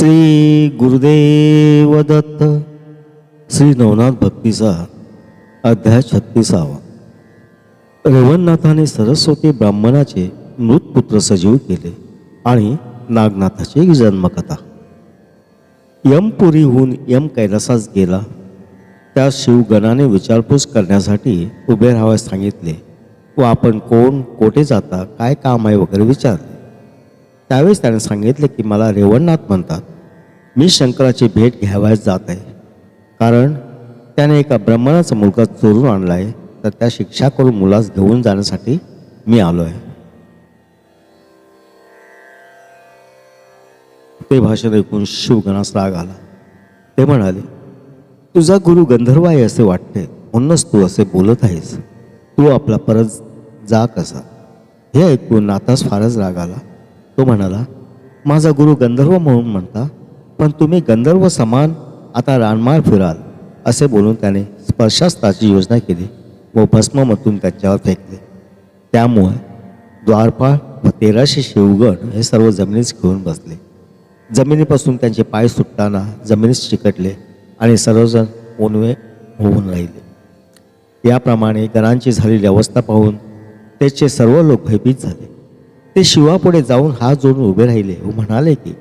श्री गुरुदेव दत्त श्री नवनाथ भक्तीचा अध्याय छत्तीसावा. रेवणनाथाने सरस्वती ब्राह्मणाचे मृतपुत्र सजीव केले आणि नागनाथाची जन्मकथा. यमपुरीहून यम कैलासास गेला. त्या शिवगणाने विचारपूस करण्यासाठी उभे राहावयास सांगितले. व आपण कोण कोठे जाता काय काम आहे? वगैरे विचारले. त्यावेळेस त्याने सांगितले की मला रेवणनाथ म्हणतात. मी शंकराची भेट घ्यावयास जात आहे कारण त्याने एका ब्राह्मणाचा मुलगा चोरून आणला आहे तर त्या शिक्षा करून मुलास घेऊन जाण्यासाठी मी आलो आहे ते भाषण ऐकून शिवगणास राग आला. ते म्हणाले तुझा गुरु गंधर्व आहे असे वाटते. म्हणूनच तू असे बोलत आहेस. तू आपला परत जा कसा. हे ऐकून नाथास फारच राग आला. तो म्हणाला माझा गुरु गंधर्व म्हणून म्हणता पण तुम्ही गंधर्व समान आता रानमाळ फिराल असे बोलून त्याने स्पर्शास्त्राची योजना केली व भस्ममतून त्याच्यावर फेकले. त्यामुळे द्वारपाळ व तेराशे शिवगण हे सर्व जमिनीस घेऊन बसले. जमिनीपासून त्यांचे पाय सुटताना जमिनीस चिकटले आणि सर्वजण ओनवे होऊन राहिले. याप्रमाणे गणांची झालेली अवस्था पाहून त्याचे सर्व लोक भयभीत झाले. ते शिवापुढे जाऊन हात जोडून उभे राहिले व म्हणाले की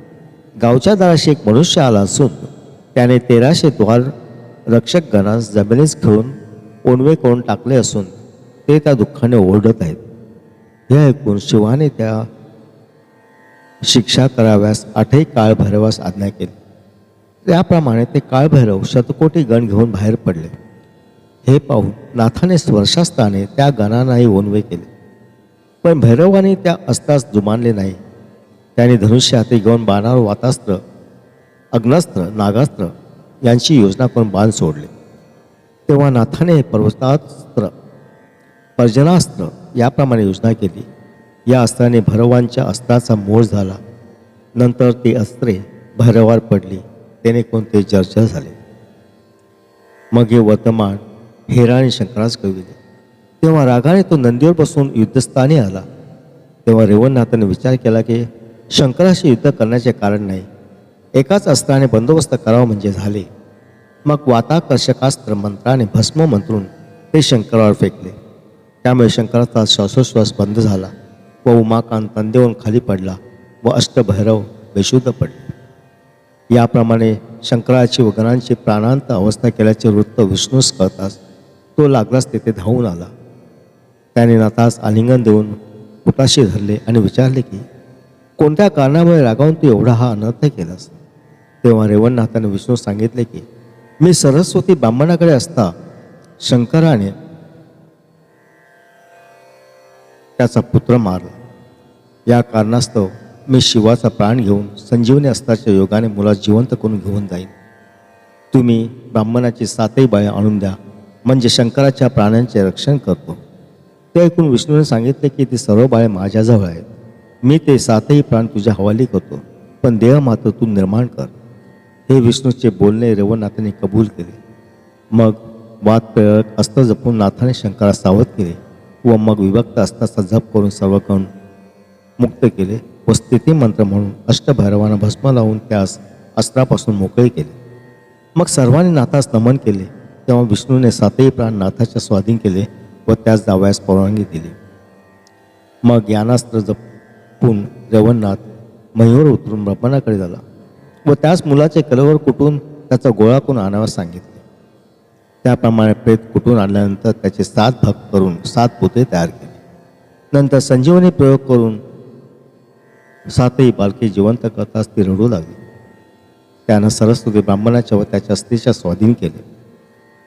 गावच्या दाराशी एक मनुष्य आला असून त्याने तेराशे द्वार रक्षक गणास जमिनीस घेऊन ओणवे करून टाकले असून ते त्या दुःखाने ओरडत आहेत. हे ऐकून शिवाने त्या शिक्षा कराव्यास आठही काळ भैरवास आज्ञा केली. त्याप्रमाणे ते काळभैरव शतकोटी गण घेऊन बाहेर पडले. हे पाहून नाथाने स्वर्शास्त्राने त्या गणांनाही ओनवे केले. पण भैरवाने त्या अस्त्रास जुमानले नाही. त्याने धनुष्य हाती घेऊन बाणावर वातास्त्र अग्नास्त्र नागास्त्र यांची योजना करून बाण सोडले. तेव्हा नाथाने पर्वतास्त्र पर्जनास्त्र याप्रमाणे योजना केली. या अस्त्राने भैरवांच्या अस्त्राचा मोड झाला. नंतर ती अस्त्रे भैरवावर पडली. त्याने कोणते जर्जर झाले? मग हे वर्तमान हेराने शंकरास कळविले तेव्हा रागाने तो नंदीवर बसून युद्धस्थानी आला. तेव्हा रेवणनाथाने विचार केला की शंकराशी युद्ध करण्याचे कारण नाही. एकाच अस्त्राने बंदोबस्त करावा म्हणजे झाले. मग वाताकर्षकास्त्र मंत्राने भस्म मंत्रून ते शंकरावर फेकले. त्यामुळे शंकराचा श्वासोश्वास बंद झाला व उमाकांत तंदेवून खाली पडला व अष्टभैरव बेशुद्ध पडले. याप्रमाणे शंकराची व गणांची प्राणांत अवस्था केल्याचे वृत्त विष्णूस कळताच तो लागलाच तेथे धावून आला. त्याने नातास आलिंगन देऊन पोटाशी धरले आणि विचारले की कोणत्या कारणामुळे रागावून तू एवढा हा अनर्थ केलास? तेव्हा रेवणनाथाने विष्णू सांगितले की मी सरस्वती ब्राह्मणाकडे असता शंकराने त्याचा पुत्र मारला. या कारणास्तव मी शिवाचा प्राण घेऊन संजीवनी अस्ताच्या योगाने मुला जिवंत करून घेऊन जाईन. तुम्ही ब्राह्मणाची सातही बाया आणून द्या. म्हणजे शंकराच्या प्राण्यांचे रक्षण करतो. ते ऐकून विष्णूने सांगितले की ती सर्व बाळे माझ्याजवळ आहेत. मी ते सातही प्राण तुझ्या हवाली करतो पण देह मात्र तू निर्माण कर. हे विष्णूचे बोलणे रेवणनाथाने कबूल केले. मग वाद प्रेरक अस्त्र जपून नाथाने शंकरास सावध केले व मग विभक्त अस्त्राचा जप करून सर्व करून मुक्त केले व स्थिती मंत्र म्हणून अष्टभैरवांना भस्म लावून त्यास अस्त्रापासून मोकळे केले. मग सर्वांनी नाथास नमन केले. तेव्हा विष्णूने सातही प्राण नाथाच्या स्वाधीन केले व त्यास जावयास परवानगी दिली. मग ज्ञानास्त्र जपून जवन्नाथ मयूर उतरून ब्रह्मणाकडे झाला व त्यास मुलाचे कलवर कुटून त्याचा गोळा करून आणाव्यास सांगितले. त्याप्रमाणे प्रेत कुटून आणल्यानंतर त्याचे सात भाग करून सात पोते तयार केले. नंतर संजीवनी प्रयोग करून सातही बालके जिवंत करताच ती रडू लागली. त्यानं सरस्वती ब्राह्मणाच्या व त्याच्या स्त्रीच्या स्वाधीन केले.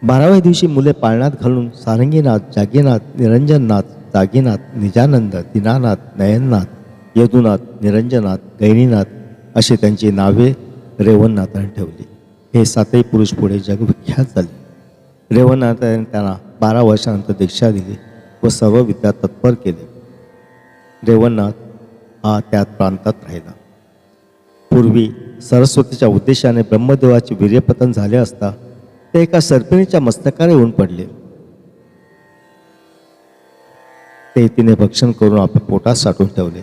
बाराव्या दिवशी मुले पाळण्यात घालून सारंगीनाथ जागीनाथ निरंजननाथ जागीनाथ निजानंद दिनानाथ नयननाथ यदुनाथ निरंजनाथ गैनीनाथ अशी त्यांची नावे रेवणनाथाने ठेवली. हे सातही पुरुष पुढे जगविख्यात झाले. रेवणनाथाने त्यांना बारा वर्षानंतर दीक्षा दिली व सर्व विद्या तत्पर केले. रेवणनाथ हा त्यात प्रांतात राहिला. पूर्वी सरस्वतीच्या उद्देशाने ब्रह्मदेवाचे वीर्यपतन झाले असता ते एका सर्पिणीच्या मस्तकाला येऊन पडले. ते तिने भक्षण करून आपल्या पोटात साठवून ठेवले.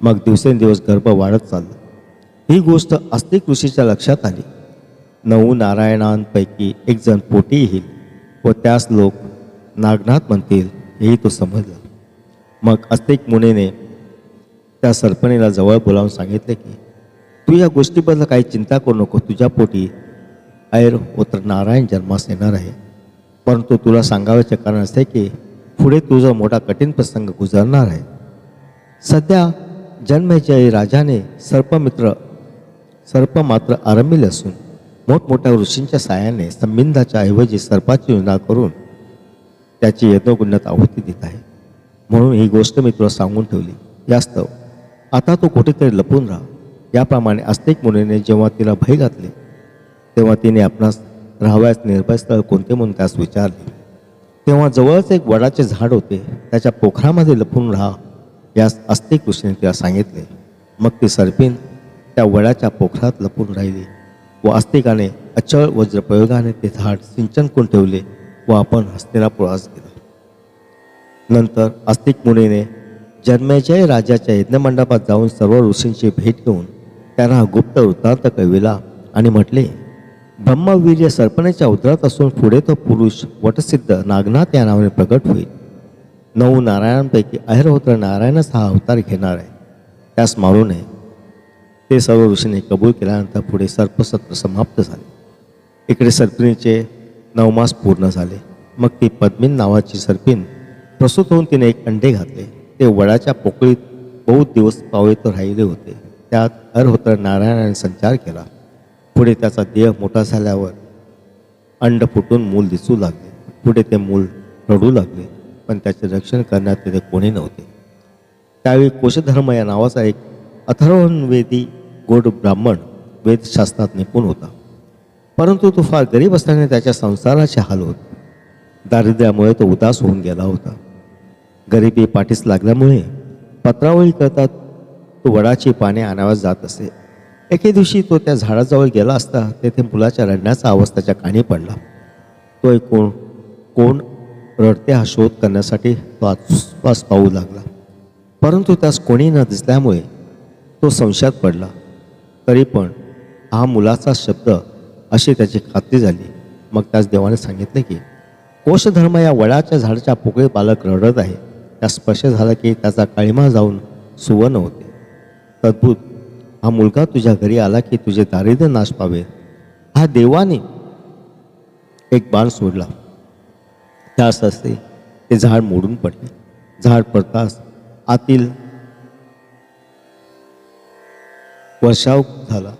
मग दिवसेंदिवस गर्भ वाढत चालला. ही गोष्ट आस्तिक ऋषीच्या लक्षात आली. नऊ नारायणांपैकी एक जण पोटी येईल व त्यास लोक नागनाथ म्हणतील हेही तो समजला. मग अस्तिक मुनेने त्या सरपणीला जवळ बोलावून सांगितले की तू या गोष्टीबद्दल काही चिंता करू नको. तुझ्या पोटी ऐर पुत्र नारायण जन्मास येणार आहे. परंतु तुला सांगावयाचे कारण असे की पुढे तुझा मोठा कठीण प्रसंग गुजरणार आहे. सध्या जन्मेजय राजाने सर्पमित्र सर्प मात्र आरंभिले असून मोठमोठ्या ऋषींच्या साहाय्याने संबिंधाच्या ऐवजी सर्पाची योजना करून त्याची यज्ञगुण्यात आहुती देत आहे. म्हणून ही गोष्ट मी तुला सांगून ठेवली. यास्तव आता तू कुठेतरी लपून राहा. याप्रमाणे आस्तिक मुनीने जेव्हा तिला भय घातले तेव्हा तिने आपणास राहावयास निर्भय स्थळ कोणते म्हणून त्यास विचारले. तेव्हा जवळच एक वडाचे झाड होते त्याच्या पोखरामध्ये लपून राहा यास अस्तिक ऋषीने तिला सांगितले. मग ती सर्पिन त्या वडाच्या पोखरात लपून राहिली व अस्तिकाने अचळ वज्रप्रयोगाने ते झाड सिंचन करून ठेवले व आपण हस्तिनापुरास गेलो नंतर अस्तिक मुनीने जन्मेजय राजाच्या यज्ञमंडपात जाऊन सर्व ऋषींची भेट घेऊन त्यांना गुप्त वृत्तांत कळविला आणि म्हटले ब्रह्मवीर्य सर्पणेच्या उदरात असून पुढे तो पुरुष वटसिद्ध नागनाथ या नावाने प्रकट होईल. नऊ नारायणांपैकी अहिरहोत्र नारायणच हा अवतार घेणार आहे. त्यास मारू नये. ते सर्व ऋषीने कबूल केल्यानंतर पुढे सर्पसत्र समाप्त झाले. इकडे सर्पिणीचे नवमास पूर्ण झाले. मग ती पद्मिन नावाची सर्पिन प्रसूत होऊन तिने एक अंडे घातले. ते वडाच्या पोकळीत बहुत दिवस पावेत राहिले होते. त्यात अर्होत्र नारायणाने संचार केला. पुढे त्याचा देह मोठा झाल्यावर अंड फुटून मूल दिसू लागले. पुढे ते मूल रडू लागले पण त्याचे रक्षण करण्यात तिथे कोणी नव्हते. त्यावेळी कोशधर्म या नावाचा एक अथर्वणवेदी गोड ब्राह्मण वेदशास्त्रात निपुण होता. परंतु तो फार गरीब असल्याने त्याच्या संसाराचे हाल होत. दारिद्र्यामुळे तो उदास होऊन गेला होता. गरिबी पाठीस लागल्यामुळे पत्रावळी करता तो वडाची पाने आणाव्यास जात असे. एके दिवशी तो त्या झाडाजवळ गेला असता तेथे मुलाच्या रडण्याचा आवाज त्याच्या कानी पडला. तो ऐकून कोण रडते हा शोध करण्यासाठी तो आसपास पाहू लागला. परंतु त्यास कोणी न दिसल्यामुळे तो संशयात पडला. तरी पण हा मुलाचा शब्द अशी त्याची खात्री झाली. मग त्यास देवाने सांगितले की कोशधर्म या वडाच्या झाडाच्या पोकळी बालक रडत आहे. त्या स्पर्श झाला की त्याचा काळीमा जाऊन सुवर्ण होते. तद्भुत हा मुलगा तुझ्या घरी आला की तुझे दारिद्र्य नाश पावे. हा देवाने एक बाण सोडला. त्यास असते ते झाड मोडून पडले. झाड पडताच आतील वर्षाव झाला.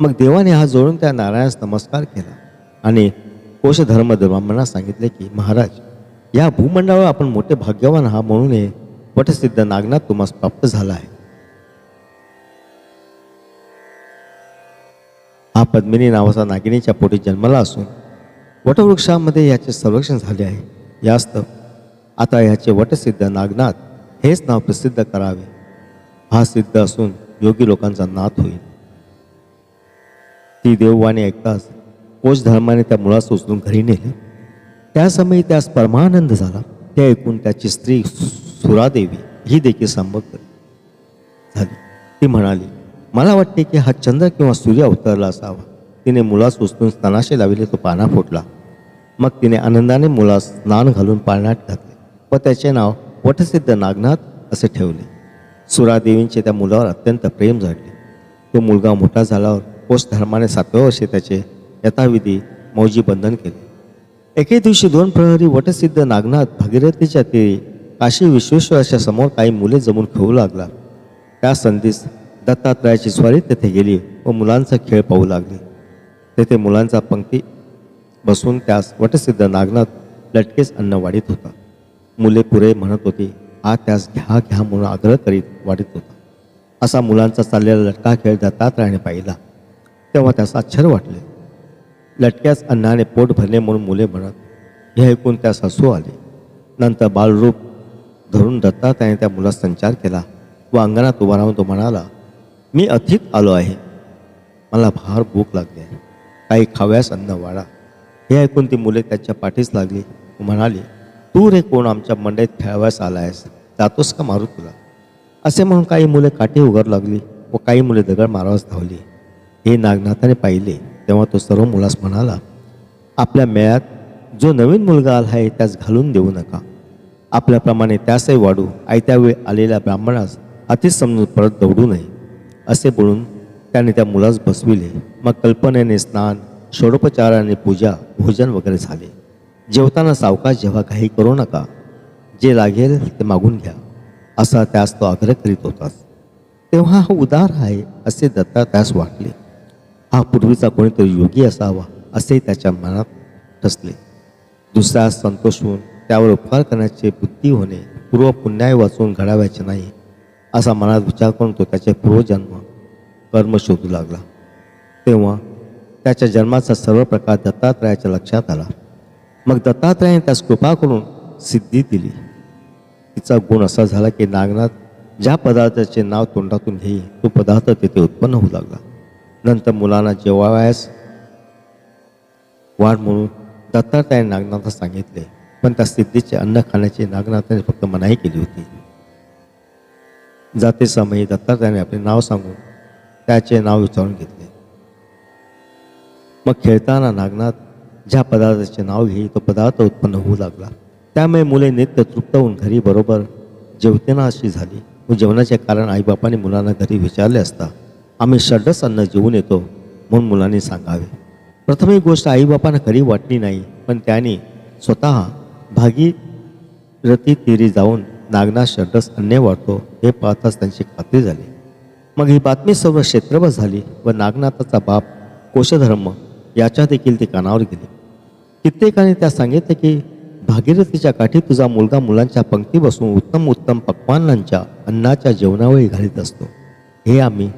मग देवाने हा जोडून त्या नारायणास नमस्कार केला आणि कोशधर्म ब्राह्मणांना सांगितले की महाराज या भूमंडळावर आपण मोठे भाग्यवान आहात म्हणून हे वटसिद्ध नागनाथ तुम्हाला प्राप्त झाला आहे. हा पद्मिनी नावाचा नागिनीच्या पोटी जन्मला असून वटवृक्षामध्ये याचे संरक्षण झाले आहे. यास्तव आता याचे वटसिद्ध नागनाथ हेच नाव प्रसिद्ध करावे. हा सिद्ध असून योगी लोकांचा नाथ होईल. ती देववाणी ऐकताच कोच धर्माने त्या मुळास उचलून घरी नेले. त्या समयी त्यास परमानंद झाला. ते ऐकून त्याची स्त्री सुरादेवी ही देखील संभक्त झाली. ती म्हणाली मला वाटते की हा चंद्र किंवा सूर्य अवतरला असावा. तिने मुलास उचलून स्नानाशी लाविले तो पाना फुटला मग तिने आनंदाने मुलास स्नान घालून पाण्यात घातले व त्याचे नाव वटसिद्ध नागनाथ असे ठेवले. सुरादेवींचे त्या मुलावर अत्यंत प्रेम झाले. तो मुलगा मोठा झाल्यावर कोष धर्माने सातव्या वर्षी त्याचे यथाविधी मौजी बंधन केले. एके दिवशी दोन प्रहरी वटसिद्ध नागनाथ भागीरथीच्या तीरी काशी विश्वेश्वराच्या समोर काही मुले जमून खेळू लागला. त्या संधीस दत्तात्रयाची स्वारी तेथे गेली व मुलांचा खेळ पाहू लागली. तेथे मुलांचा पंक्ती बसून त्यास वटसिद्ध नागनाथ लटकेच अन्न वाढीत होता. मुले पुरे म्हणत होती हा त्यास घ्या घ्या म्हणून आग्रह करीत वाढीत होता. असा मुलांचा चाललेला लटका खेळ दत्तात्रयाने पाहिला. तेव्हा त्यास आश्चर्य वाटले. लटक्याच अन्नाने पोट भरले म्हणून मुले म्हणत हे ऐकून त्यास हसू आले. नंतर बालरूप धरून दत्तात्रयाने त्या मुलास संचार केला व अंगणात उभा राहून तो म्हणाला मी अथित आलो आहे. मला फार भूक लागली आहे. काही खाव्यास अन्न वाढा. हे ऐकून ती मुले त्याच्या पाठीस लागली. म्हणाली तू रे कोण आमच्या मंडईत खेळाव्यास आला आहेस जातोस का मारू तुला? असे म्हणून काही मुले काठी उघड लागली व काही मुले दगड मारावास धावली. हे नागनाथाने पाहिले. तेव्हा तो सर्व मुलास म्हणाला आपल्या मेळ्यात जो नवीन मुलगा आला आहे त्यास घालून देऊ नका. आपल्याप्रमाणे त्यासही वाढू. आयत्यावेळी आलेल्या ब्राह्मणास अतिच समजून परत दौडू नये. असे बोलून त्याने त्या मुलास बसविले. मग कल्पनेने स्नान षोडोपचाराने पूजा भोजन वगैरे झाले. जेवताना सावकाश जेव्हा काही करू नका जे लागेल ते मागून घ्या असा त्यास तो आग्रह करीत होताच तेव्हा हा उदार आहे असे दत्ता त्यास वाटले. हा पूर्वीचा कोणीतरी योगी असावा असे त्याच्या मनात ठसले. दुसऱ्यास संतोष होऊन त्यावर उपकार करण्याची बुद्धी होणे पूर्व पुण्याय वाचून घडावायचे नाही. असा मनात विचार करून तो त्याचे पूर्वजन्म कर्म शोधू लागला. तेव्हा त्याच्या जन्माचा सर्व प्रकार दत्तात्रयाच्या लक्षात आला. मग दत्तात्रयाने त्यास कृपा करून सिद्धी दिली. तिचा गुण असा झाला की नागनाथ ज्या पदार्थाचे नाव तोंडातून घेई तो पदार्थ तेथे उत्पन्न होऊ लागला. नंतर मुलांना जेवावयास वाढ म्हणून दत्तात्रयाने नागनाथास सांगितले. पण त्या सिद्धीचे अन्न खाण्याची नागनाथाने फक्त मनाई केली होती. जाते समयी दत्तात्रयाने आपले नाव सांगून त्याचे नाव विचारून घेतले. मग खेळताना नागनाथ ज्या पदार्थाचे नाव घेई तो पदार्थ उत्पन्न होऊ लागला. त्यामुळे मुले नित्य तृप्त होऊन घरी बरोबर जेवतेना अशी झाली. व जेवणाचे कारण आईबापाने मुलांना घरी विचारले असता आम्ही षड्डस अन्न जेवून येतो म्हणून मुलांनी सांगावे. प्रथम ही गोष्ट आईबापांना खरी वाटली नाही पण त्यांनी स्वतः भागीरथी तिरी जाऊन नागनाथ शर्टस अन्य वाढतो हे पाहताच त्यांची खात्री झाली. मग ही बातमी सर्व क्षेत्रभर झाली व नागनाथाचा बाप कोशधर्म याच्या देखील ती कानावर गेली. कित्येकाने त्या सांगितले की भागीरथीच्या काठी तुझा मुलगा मुलांच्या पंक्ती बसून उत्तम उत्तम पक्वानांच्या अन्नाच्या जेवणावर घालीत असतो. हे आम्ही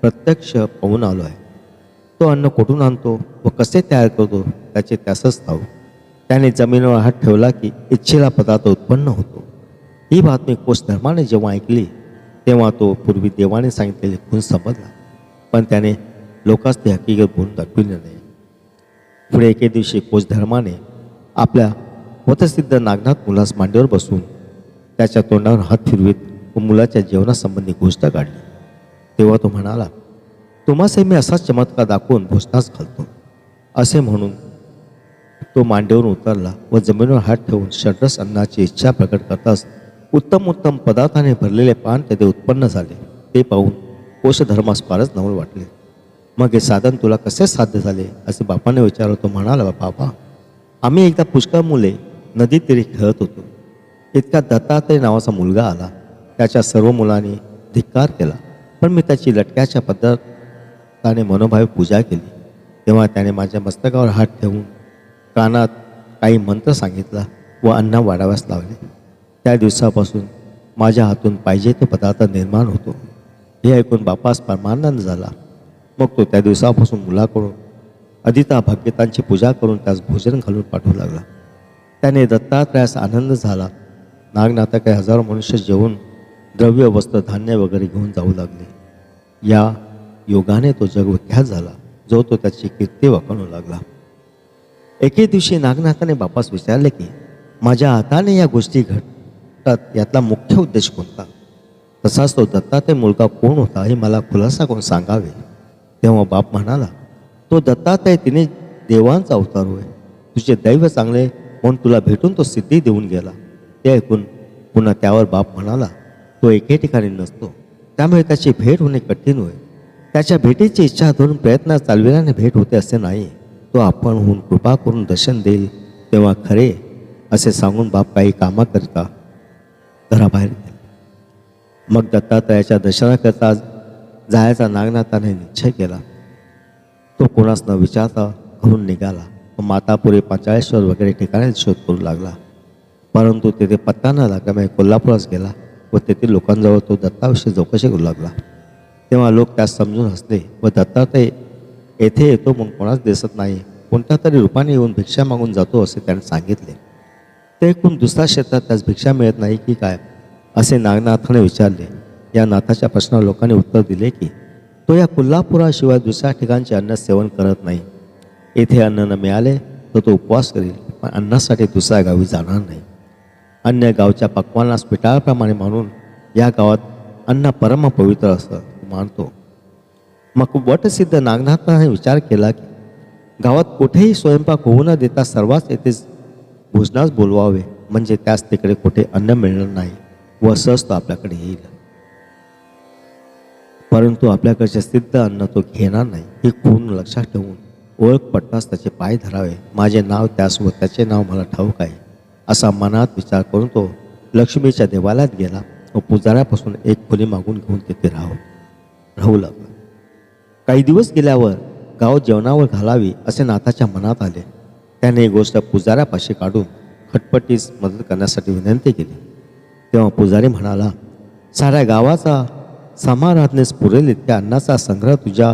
प्रत्यक्ष पाहून आलो आहे. तो अन्न कुठून आणतो व कसे तयार करतो त्याचे त्यासच ठाऊ त्याने जमिनीवर हात ठेवला की इच्छेला पदार्थ उत्पन्न होतो. ही बातमी कोश धर्माने जेव्हा ऐकली तेव्हा तो पूर्वी देवाने सांगितलेले खून समजला. पण त्याने लोकांस ती हकीकत बोलून दाखविली नाही. पुढे एके दिवशी कोच धर्माने आपल्या वतसिद्ध नागनाथ मुलास मांडीवर बसून त्याच्या तोंडावर हात फिरवीत व मुलाच्या जेवणासंबंधी गोष्ट काढली. तेव्हा तो म्हणाला तुम्हासे मी असाच चमत्कार दाखवून भोजनास घालतो. असे म्हणून तो मांडीवरून उतरला व जमिनीवर हात ठेवून षड्रस अन्नाची इच्छा प्रकट करताच उत्तम उत्तम पदार्थाने भरलेले पान तेथे उत्पन्न झाले. ते पाहून कोशधर्मास फारच नवल वाटले. मग हे साधन तुला कसे साध्य झाले? असे बापाने विचारलं. तो म्हणाला बाबा आम्ही एकदा पुष्कळ मुले नदी तिरी खेळत होतो. इतका दत्तात्रय नावाचा मुलगा आला. त्याच्या सर्व मुलांनी धिक्कार केला. पण मी त्याची लटक्याच्या पद्धताने मनोभावे पूजा केली. तेव्हा त्याने माझ्या मस्तकावर हात ठेवून कानात काही मंत्र सांगितला व अन्न वाढाव्यास लावले. त्या दिवसापासून माझ्या हातून पाहिजे ते पदार्थ निर्माण होतो. हे ऐकून बापास परमानंद झाला. मग तो त्या दिवसापासून मुलाकडून अदिता भाग्यतांची पूजा करून त्यास भोजन घालून पाठवू लागला. त्याने दत्तात्रयास आनंद झाला. नागनाथा काही हजारो मनुष्य जेवून द्रव्य वस्त्र धान्य वगैरे घेऊन जाऊ लागले. या योगाने तो जगविख्यात झाला जो तो त्याची कीर्ती वाकवू लागला. एके दिवशी नागनाथाने बापास विचारले की माझ्या हाताने या गोष्टी घडतात यातला मुख्य उद्देश कोणता? तसाच तो दत्तात्रय मुलगा कोण होता हे मला खुलासा कोण सांगावे. तेव्हा बाप म्हणाला तो दत्तात्रय तिने देवांचा अवतार होय. तुझे दैव चांगले म्हणून तुला भेटून तो सिद्धी देऊन गेला. ते ऐकून पुन्हा त्यावर बाप म्हणाला तो एके ठिकाणी नसतो. त्यामुळे त्याची भेट होणे कठीण होय. त्याच्या भेटीची इच्छा धरून प्रयत्न चालविल्याने भेट होते असे नाही. तो आपण होऊन कृपा करून दर्शन देईल तेव्हा खरे असे सांगून बाप काही कामाकरिता घराबाहेर गेला मग दत्तात्रयाच्या दर्शनाकरता जायचा नागनाथाने निश्चय केला. तो कोणास न विचारता घरून निघाला. व मातापुरी पाचाळेश्वर वगैरे ठिकाणी शोध करू लागला. परंतु तेथे पत्ता न लागल्यामुळे म्हणजे कोल्हापुरास गेला व तेथील लोकांजवळ तो दत्ताविषयी चौकशी करू लागला. तेव्हा लोक त्यास समजून हसले व दत्तात्रय येथे येतो म्हणून कोणाच दिसत नाही. कोणत्या तरी रूपाने येऊन भिक्षा मागून जातो असे त्याने सांगितले. ते ऐकून दुसऱ्या क्षेत्रात त्यास भिक्षा मिळत नाही की काय? असे नागनाथाने विचारले. या नाथाच्या प्रश्नावर लोकांनी उत्तर दिले की तो या कोल्हापुराशिवाय दुसऱ्या ठिकाणचे अन्न सेवन करत नाही. येथे अन्न न मिळाले तर तो उपवास करील पण अन्नासाठी दुसऱ्या गावी जाणार नाही. अन्य गावच्या पक्वानास पिटाळाप्रमाणे मानून या गावात अन्न परम पवित्र असं मानतो. मग वटसिद्ध नागनाथाने विचार केला की गावात कुठेही स्वयंपाक होऊ न देता सर्वांच येथेच भोजनास बोलवावे म्हणजे त्यास तिकडे कुठे अन्न मिळणार नाही. व सहज तो आपल्याकडे येईल. परंतु आपल्याकडचे सिद्ध अन्न तो घेणार नाही. हे खून लक्षात ठेवून ओळख पटताच त्याचे पाय धरावे. माझे नाव त्यास व त्याचे नाव मला ठाऊक आहे. असा मनात विचार करून तो लक्ष्मीच्या देवालयात गेला व पुजाऱ्यापासून एक खोली मागून घेऊन तिथे राहू राहू लागला. काही दिवस गेल्यावर गाव जेवणावर घालावी असे नाथाच्या मनात आले. त्याने ही गोष्ट पुजाऱ्यापाशी काढून खटपटीस मदत करण्यासाठी विनंती केली. तेव्हा पुजारी म्हणाला साऱ्या गावाचा समाराधनेस पुरेल इतक्या अन्नाचा संग्रह तुझ्या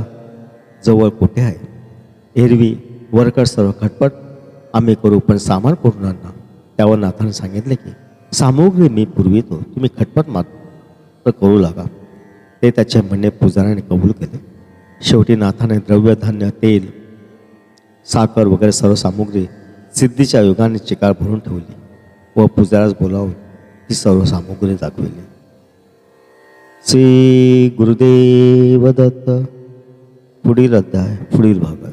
जवळ कुठे आहे? एरवी वरकर सर्व खटपट आम्ही करू पण सामान करून त्यावर नाथाने सांगितले की सामुग्री मी पुरवितो तुम्ही खटपट मात्र करू लागा. ते त्याचे म्हणणे पुजाऱ्याने कबूल केले. शेवटी नाथाने द्रव्य धान्य तेल साखर वगैरे सर्व सामुग्री सिद्धीच्या योगाने चिकार भरून ठेवली व पुजाऱ्यास बोलावून ती सर्व सामुग्री दाखविली. श्री गुरुदेव दत्त पुढील अध्याय पुढील भागात.